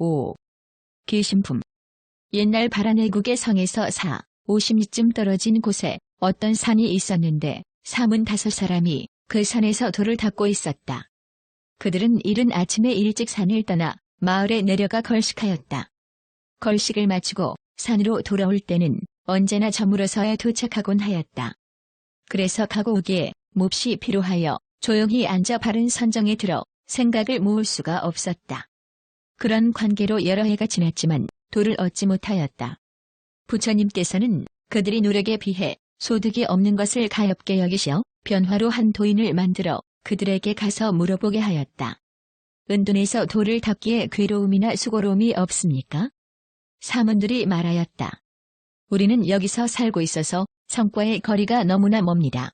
5. 귀신품 옛날 바라내국의 성에서 4, 50리쯤 떨어진 곳에 어떤 산이 있었는데 사문 다섯 사람이 그 산에서 돌을 닦고 있었다. 그들은 이른 아침에 일찍 산을 떠나 마을에 내려가 걸식하였다. 걸식을 마치고 산으로 돌아올 때는 언제나 저물어서야 도착하곤 하였다. 그래서 가고 오기에 몹시 피로하여 조용히 앉아 바른 선정에 들어 생각을 모을 수가 없었다. 그런 관계로 여러 해가 지났지만 돌을 얻지 못하였다. 부처님께서는 그들이 노력에 비해 소득이 없는 것을 가엽게 여기시어 변화로 한 도인을 만들어 그들에게 가서 물어보게 하였다. 은둔에서 돌을 닦기에 괴로움이나 수고로움이 없습니까? 사문들이 말하였다. 우리는 여기서 살고 있어서 성과의 거리가 너무나 멉니다.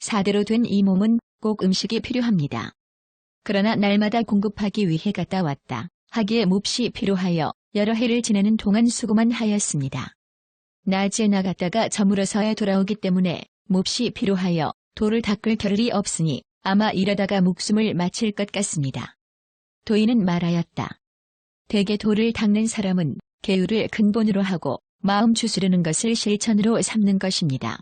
사대로 된 이 몸은 꼭 음식이 필요합니다. 그러나 날마다 공급하기 위해 갔다 왔다. 하기에 몹시 필요하여 여러 해를 지내는 동안 수고만 하였습니다. 낮에 나갔다가 저물어서야 돌아오기 때문에 몹시 필요하여 돌을 닦을 겨를이 없으니 아마 이러다가 목숨을 마칠 것 같습니다. 도인은 말하였다. 대개 돌을 닦는 사람은 계율을 근본으로 하고 마음 추스르는 것을 실천으로 삼는 것입니다.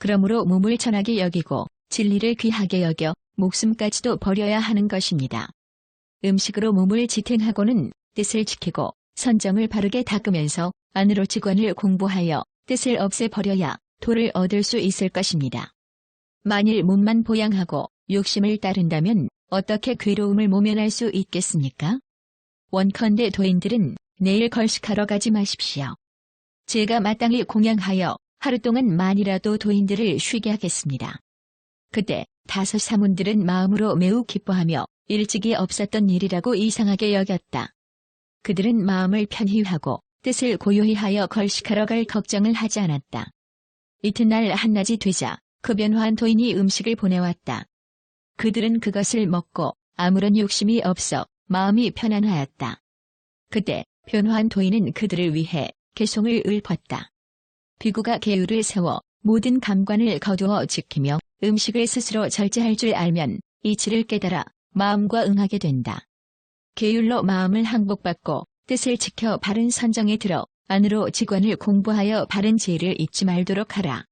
그러므로 몸을 천하게 여기고 진리를 귀하게 여겨 목숨까지도 버려야 하는 것입니다. 음식으로 몸을 지탱하고는 뜻을 지키고 선정을 바르게 닦으면서 안으로 직관을 공부하여 뜻을 없애버려야 도를 얻을 수 있을 것입니다. 만일 몸만 보양하고 욕심을 따른다면 어떻게 괴로움을 모면할 수 있겠습니까? 원컨대 도인들은 내일 걸식하러 가지 마십시오. 제가 마땅히 공양하여 하루 동안 만이라도 도인들을 쉬게 하겠습니다. 그때 다섯 사문들은 마음으로 매우 기뻐하며 일찍이 없었던 일이라고 이상하게 여겼다. 그들은 마음을 편히 하고 뜻을 고요히 하여 걸식하러 갈 걱정을 하지 않았다. 이튿날 한낮이 되자 그 변화한 도인이 음식을 보내왔다. 그들은 그것을 먹고 아무런 욕심이 없어 마음이 편안하였다. 그때 변화한 도인은 그들을 위해 개송을 읊었다. 비구가 계율을 세워 모든 감관을 거두어 지키며 음식을 스스로 절제할 줄 알면 이치를 깨달아 마음과 응하게 된다. 계율로 마음을 항복받고 뜻을 지켜 바른 선정에 들어 안으로 직관을 공부하여 바른 지혜를 잊지 말도록 하라.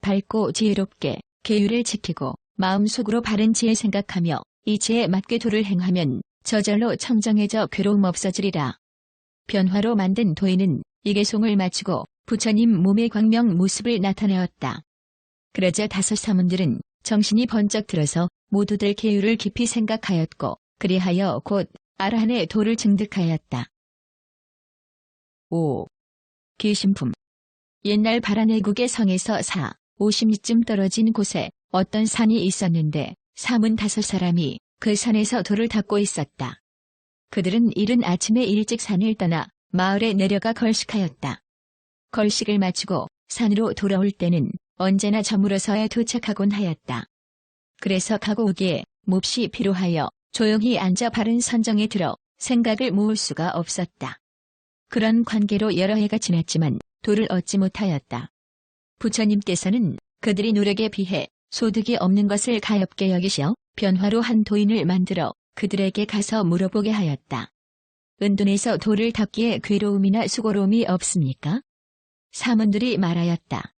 밝고 지혜롭게 계율을 지키고 마음속으로 바른 지혜 생각하며 이 지혜에 맞게 도를 행하면 저절로 청정해져 괴로움 없어지리라. 변화로 만든 도인은 이계송을 마치고 부처님 몸의 광명 모습을 나타내었다. 그러자 다섯 사문들은 정신이 번쩍 들어서 모두들 계율을 깊이 생각하였고 그리하여 곧 아라한의 도를 증득하였다. 5. 기신품 옛날 바라내국의 성에서 4, 50리쯤 떨어진 곳에 어떤 산이 있었는데 사문 다섯 사람이 그 산에서 돌을 닦고 있었다. 그들은 이른 아침에 일찍 산을 떠나 마을에 내려가 걸식하였다. 걸식을 마치고 산으로 돌아올 때는 언제나 저물어서야 도착하곤 하였다. 그래서 가고 오기에 몹시 피로하여 조용히 앉아 바른 선정에 들어 생각을 모을 수가 없었다. 그런 관계로 여러 해가 지났지만 돌을 얻지 못하였다. 부처님께서는 그들이 노력에 비해 소득이 없는 것을 가엽게 여기시어 변화로 한 도인을 만들어 그들에게 가서 물어보게 하였다. 은둔에서 돌을 닦기에 괴로움이나 수고로움이 없습니까? 사문들이 말하였다.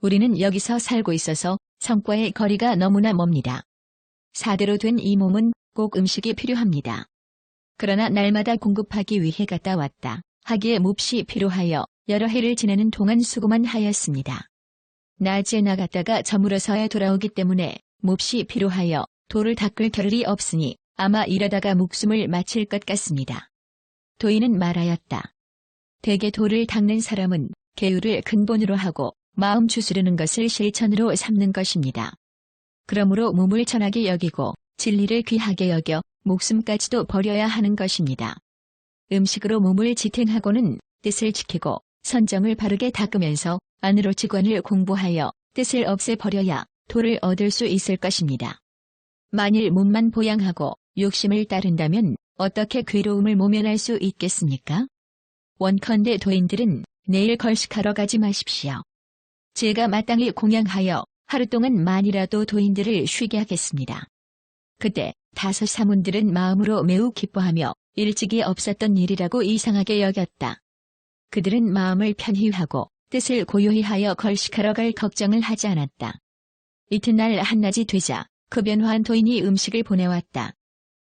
우리는 여기서 살고 있어서 성과의 거리가 너무나 멉니다. 사대로 된 이 몸은 꼭 음식이 필요합니다. 그러나 날마다 공급하기 위해 갔다 왔다 하기에 몹시 필요하여 여러 해를 지내는 동안 수고만 하였습니다. 낮에 나갔다가 저물어서야 돌아오기 때문에 몹시 필요하여 돌을 닦을 겨를이 없으니 아마 이러다가 목숨을 마칠 것 같습니다. 도인은 말하였다. 대개 돌을 닦는 사람은 계율을 근본으로 하고 마음 추스르는 것을 실천으로 삼는 것입니다. 그러므로 몸을 천하게 여기고 진리를 귀하게 여겨 목숨까지도 버려야 하는 것입니다. 음식으로 몸을 지탱하고는 뜻을 지키고 선정을 바르게 닦으면서 안으로 직관을 공부하여 뜻을 없애버려야 도를 얻을 수 있을 것입니다. 만일 몸만 보양하고 욕심을 따른다면 어떻게 괴로움을 모면할 수 있겠습니까? 원컨대 도인들은 내일 걸식하러 가지 마십시오. 제가 마땅히 공양하여 하루 동안 만이라도 도인들을 쉬게 하겠습니다. 그때 다섯 사문들은 마음으로 매우 기뻐하며 일찍이 없었던 일이라고 이상하게 여겼다. 그들은 마음을 편히 하고 뜻을 고요히 하여 걸식하러 갈 걱정을 하지 않았다. 이튿날 한낮이 되자 그 변화한 도인이 음식을 보내왔다.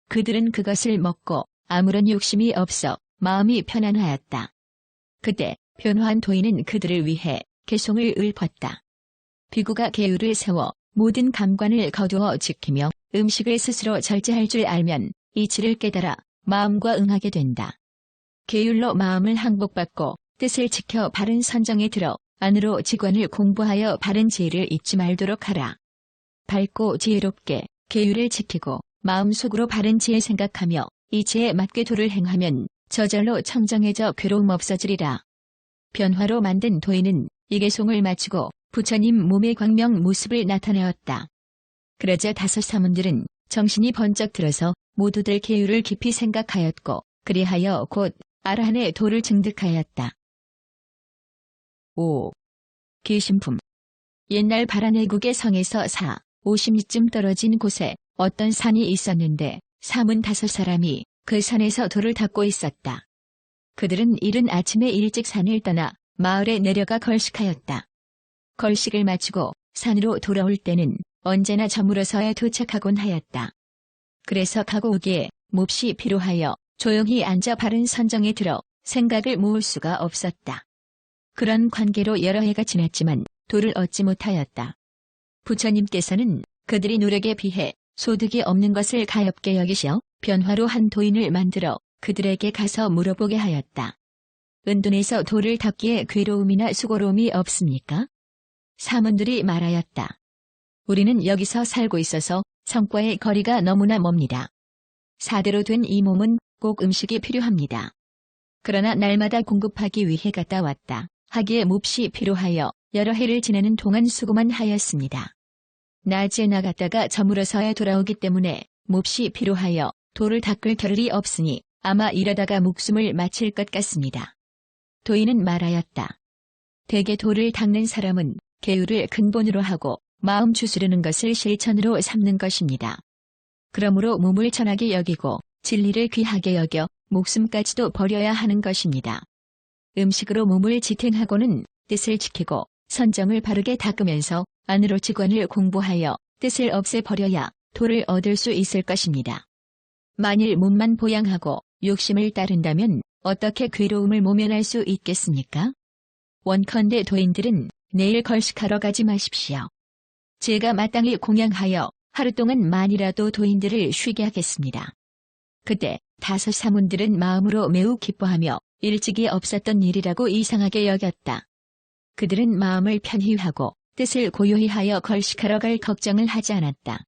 그들은 그것을 먹고 아무런 욕심이 없어 마음이 편안하였다. 그때 변화한 도인은 그들을 위해 개송을 읊었다. 비구가 계율을 세워 모든 감관을 거두어 지키며 음식을 스스로 절제할 줄 알면 이치를 깨달아 마음과 응하게 된다. 계율로 마음을 항복받고 뜻을 지켜 바른 선정에 들어 안으로 직관을 공부하여 바른 지혜를 잊지 말도록 하라. 밝고 지혜롭게 계율을 지키고 마음속으로 바른 지혜 생각하며 이치에 맞게 도를 행하면 저절로 청정해져 괴로움 없어지리라. 변화로 만든 도인은 이계송을 마치고 부처님 몸의 광명 모습을 나타내었다. 그러자 다섯 사문들은 정신이 번쩍 들어서 모두들 계율을 깊이 생각하였고 그리하여 곧 아라한의 도를 증득하였다. 5. 계신품 옛날 바라내국의 성에서 4, 50리쯤 떨어진 곳에 어떤 산이 있었는데 사문 다섯 사람이 그 산에서 돌을 닦고 있었다. 그들은 이른 아침에 일찍 산을 떠나 마을에 내려가 걸식하였다. 걸식을 마치고 산으로 돌아올 때는 언제나 저물어서야 도착하곤 하였다. 그래서 가고 오기에 몹시 피로하여 조용히 앉아 바른 선정에 들어 생각을 모을 수가 없었다. 그런 관계로 여러 해가 지났지만 돌을 얻지 못하였다. 부처님께서는 그들이 노력에 비해 소득이 없는 것을 가엽게 여기시어 변화로 한 도인을 만들어 그들에게 가서 물어보게 하였다. 은둔에서 돌을 닦기에 괴로움이나 수고로움이 없습니까? 사문들이 말하였다. 우리는 여기서 살고 있어서 성과의 거리가 너무나 멉니다. 사대로 된 이 몸은 꼭 음식이 필요합니다. 그러나 날마다 공급하기 위해 갔다 왔다 하기에 몹시 필요하여 여러 해를 지내는 동안 수고만 하였습니다. 낮에 나갔다가 저물어서야 돌아오기 때문에 몹시 필요하여 돌을 닦을 겨를이 없으니 아마 이러다가 목숨을 마칠 것 같습니다. 도인은 말하였다. 대개 돌을 닦는 사람은 계율을 근본으로 하고 마음 추스르는 것을 실천으로 삼는 것입니다. 그러므로 몸을 천하게 여기고 진리를 귀하게 여겨 목숨까지도 버려야 하는 것입니다. 음식으로 몸을 지탱하고는 뜻을 지키고 선정을 바르게 닦으면서 안으로 직관을 공부하여 뜻을 없애버려야 도를 얻을 수 있을 것입니다. 만일 몸만 보양하고 욕심을 따른다면 어떻게 괴로움을 모면할 수 있겠습니까? 원컨대 도인들은 내일 걸식하러 가지 마십시오. 제가 마땅히 공양하여 하루 동안 만이라도 도인들을 쉬게 하겠습니다. 그때 다섯 사문들은 마음으로 매우 기뻐하며 일찍이 없었던 일이라고 이상하게 여겼다. 그들은 마음을 편히 하고 뜻을 고요히 하여 걸식하러 갈 걱정을 하지 않았다.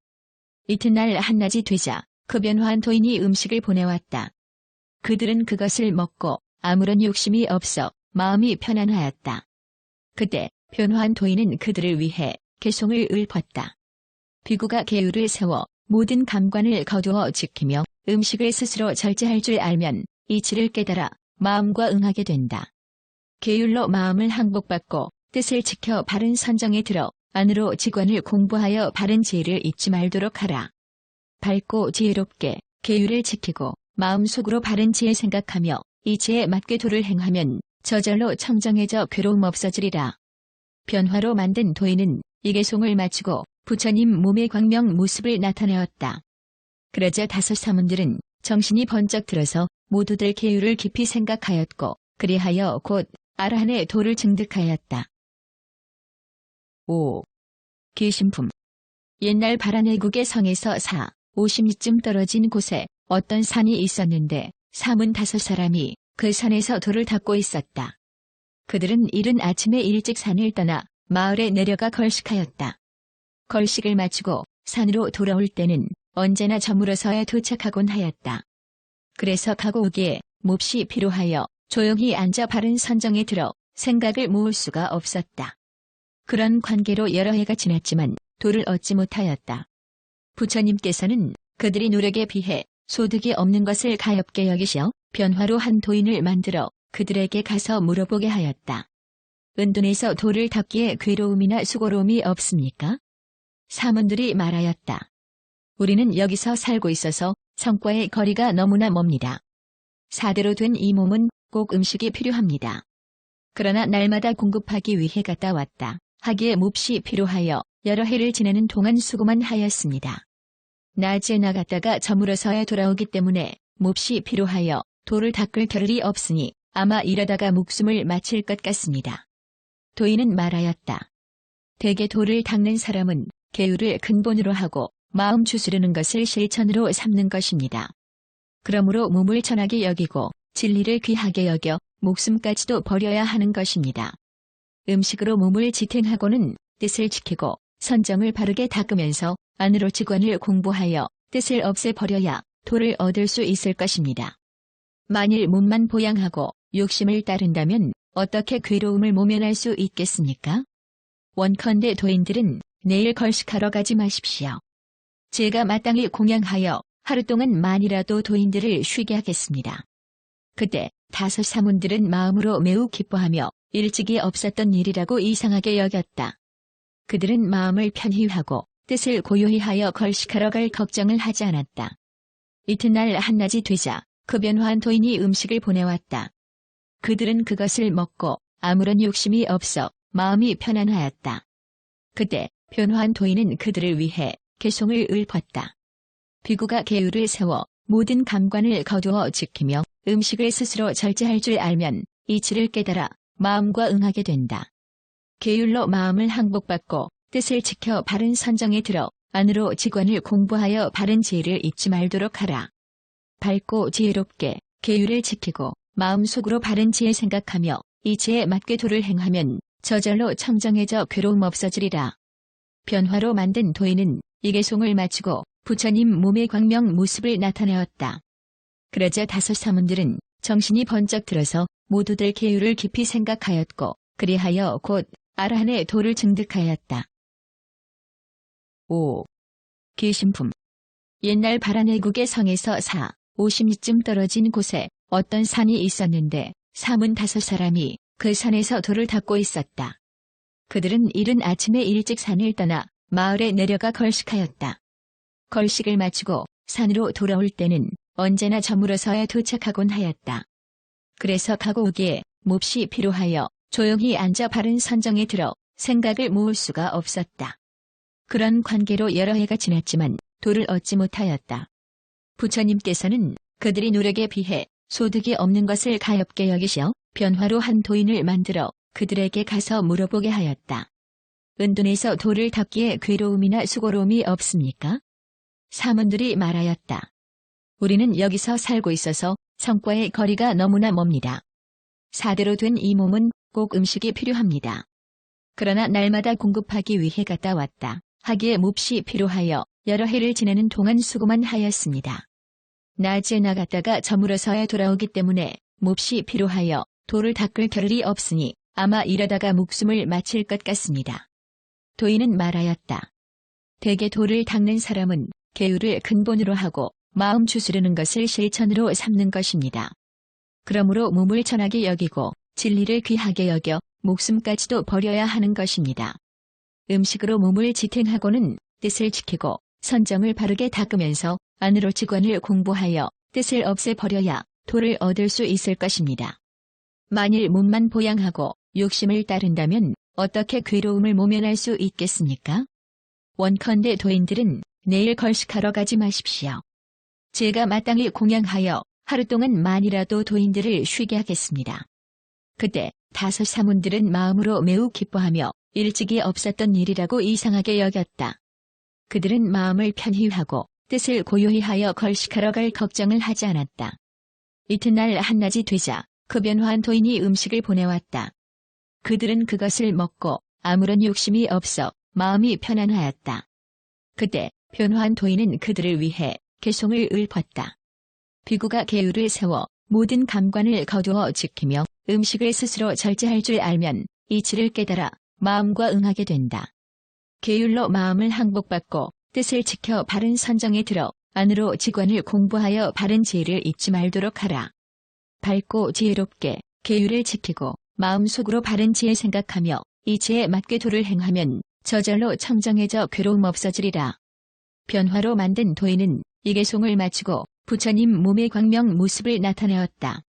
이튿날 한낮이 되자 그 변화한 도인이 음식을 보내왔다. 그들은 그것을 먹고 아무런 욕심이 없어 마음이 편안하였다. 그때 변화한 도인은 그들을 위해 개송을 읊었다. 비구가 계율을 세워 모든 감관을 거두어 지키며 음식을 스스로 절제할 줄 알면 이치를 깨달아 마음과 응하게 된다. 계율로 마음을 항복받고 뜻을 지켜 바른 선정에 들어 안으로 직관을 공부하여 바른 지혜를 잊지 말도록 하라. 밝고 지혜롭게 계율을 지키고 마음속으로 바른 지혜 생각하며 이 지혜에 맞게 도를 행하면 저절로 청정해져 괴로움 없어지리라. 변화로 만든 도인은 이계송을 마치고 부처님 몸의 광명 모습을 나타내었다. 그러자 다섯 사문들은 정신이 번쩍 들어서 모두들 계율을 깊이 생각하였고 그리하여 곧 아라한의 도를 증득하였다. 5. 계신품 옛날 바라내국의 성에서 4, 50리쯤 떨어진 곳에 어떤 산이 있었는데 사문 다섯 사람이 그 산에서 돌을 닦고 있었다. 그들은 이른 아침에 일찍 산을 떠나 마을에 내려가 걸식하였다. 걸식을 마치고 산으로 돌아올 때는 언제나 저물어서야 도착하곤 하였다. 그래서 가고 오기에 몹시 피로하여 조용히 앉아 바른 선정에 들어 생각을 모을 수가 없었다. 그런 관계로 여러 해가 지났지만 돌을 얻지 못하였다. 부처님께서는 그들이 노력에 비해 소득이 없는 것을 가엽게 여기시어 변화로 한 도인을 만들어 그들에게 가서 물어보게 하였다. 은둔에서 돌을 닦기에 괴로움이나 수고로움이 없습니까? 사문들이 말하였다. 우리는 여기서 살고 있어서 성과의 거리가 너무나 멉니다. 사대로 된 이 몸은 꼭 음식이 필요합니다. 그러나 날마다 공급하기 위해 갔다 왔다 하기에 몹시 필요하여 여러 해를 지내는 동안 수고만 하였습니다. 낮에 나갔다가 저물어서야 돌아오기 때문에 몹시 필요하여 돌을 닦을 겨를이 없으니 아마 이러다가 목숨을 마칠 것 같습니다. 도인은 말하였다. 대개 돌을 닦는 사람은 계율을 근본으로 하고 마음 추스르는 것을 실천으로 삼는 것입니다. 그러므로 몸을 천하게 여기고 진리를 귀하게 여겨 목숨까지도 버려야 하는 것입니다. 음식으로 몸을 지탱하고는 뜻을 지키고 선정을 바르게 닦으면서 안으로 직관을 공부하여 뜻을 없애버려야 도를 얻을 수 있을 것입니다. 만일 몸만 보양하고 욕심을 따른다면 어떻게 괴로움을 모면할 수 있겠습니까? 원컨대 도인들은 내일 걸식하러 가지 마십시오. 제가 마땅히 공양하여 하루 동안 만이라도 도인들을 쉬게 하겠습니다. 그때 다섯 사문들은 마음으로 매우 기뻐하며 일찍이 없었던 일이라고 이상하게 여겼다. 그들은 마음을 편히 하고 뜻을 고요히 하여 걸식하러 갈 걱정을 하지 않았다. 이튿날 한낮이 되자 그 변화한 도인이 음식을 보내왔다. 그들은 그것을 먹고 아무런 욕심이 없어 마음이 편안하였다. 그때 변화한 도인은 그들을 위해 개송을 읊었다. 비구가 계율을 세워 모든 감관을 거두어 지키며 음식을 스스로 절제할 줄 알면 이치를 깨달아 마음과 응하게 된다. 계율로 마음을 항복받고 뜻을 지켜 바른 선정에 들어 안으로 직관을 공부하여 바른 지혜를 잊지 말도록 하라. 밝고 지혜롭게 계율을 지키고 마음속으로 바른 지혜 생각하며 이 지혜에 맞게 도를 행하면 저절로 청정해져 괴로움 없어지리라. 변화로 만든 도인은 이계송을 마치고 부처님 몸의 광명 모습을 나타내었다. 그러자 다섯 사문들은 정신이 번쩍 들어서 모두들 계율을 깊이 생각하였고 그리하여 곧 아라한의 도를 증득하였다. 5. 계신품 옛날 바라내국의 성에서 4, 50리쯤 떨어진 곳에 어떤 산이 있었는데 사문 다섯 사람이 그 산에서 돌을 닦고 있었다. 그들은 이른 아침에 일찍 산을 떠나 마을에 내려가 걸식하였다. 걸식을 마치고 산으로 돌아올 때는 언제나 저물어서야 도착하곤 하였다. 그래서 가고 오기에 몹시 필요하여 조용히 앉아 바른 선정에 들어 생각을 모을 수가 없었다. 그런 관계로 여러 해가 지났지만 돌을 얻지 못하였다. 부처님께서는 그들이 노력에 비해 소득이 없는 것을 가엽게 여기시어 변화로 한 도인을 만들어 그들에게 가서 물어보게 하였다. 은둔에서 돌을 닦기에 괴로움이나 수고로움이 없습니까? 사문들이 말하였다. 우리는 여기서 살고 있어서 성과의 거리가 너무나 멉니다. 사대로 된 이 몸은 꼭 음식이 필요합니다. 그러나 날마다 공급하기 위해 갔다 왔다 하기에 몹시 필요하여 여러 해를 지내는 동안 수고만 하였습니다. 낮에 나갔다가 저물어서야 돌아오기 때문에 몹시 필요하여 돌을 닦을 겨를이 없으니 아마 이러다가 목숨을 마칠 것 같습니다. 도인은 말하였다. 대개 돌을 닦는 사람은 계율을 근본으로 하고 마음 추스르는 것을 실천으로 삼는 것입니다. 그러므로 몸을 천하게 여기고 진리를 귀하게 여겨 목숨까지도 버려야 하는 것입니다. 음식으로 몸을 지탱하고는 뜻을 지키고 선정을 바르게 닦으면서 안으로 직관을 공부하여 뜻을 없애버려야 도를 얻을 수 있을 것입니다. 만일 몸만 보양하고 욕심을 따른다면 어떻게 괴로움을 모면할 수 있겠습니까? 원컨대 도인들은 내일 걸식하러 가지 마십시오. 제가 마땅히 공양하여 하루 동안 만이라도 도인들을 쉬게 하겠습니다. 그때 다섯 사문들은 마음으로 매우 기뻐하며 일찍이 없었던 일이라고 이상하게 여겼다. 그들은 마음을 편히 하고 뜻을 고요히 하여 걸식하러 갈 걱정을 하지 않았다. 이튿날 한낮이 되자 그 변화한 도인이 음식을 보내왔다. 그들은 그것을 먹고 아무런 욕심이 없어 마음이 편안하였다. 그때 변화한 도인은 그들을 위해 개송을 읊었다. 비구가 계율을 세워 모든 감관을 거두어 지키며 음식을 스스로 절제할 줄 알면 이치를 깨달아 마음과 응하게 된다. 계율로 마음을 항복받고 뜻을 지켜 바른 선정에 들어 안으로 직관을 공부하여 바른 지혜를 잊지 말도록 하라. 밝고 지혜롭게 계율을 지키고 마음속으로 바른 지혜 생각하며 이 지혜에 맞게 도를 행하면 저절로 청정해져 괴로움 없어지리라. 변화로 만든 도인은 이계송을 마치고 부처님 몸의 광명 모습을 나타내었다.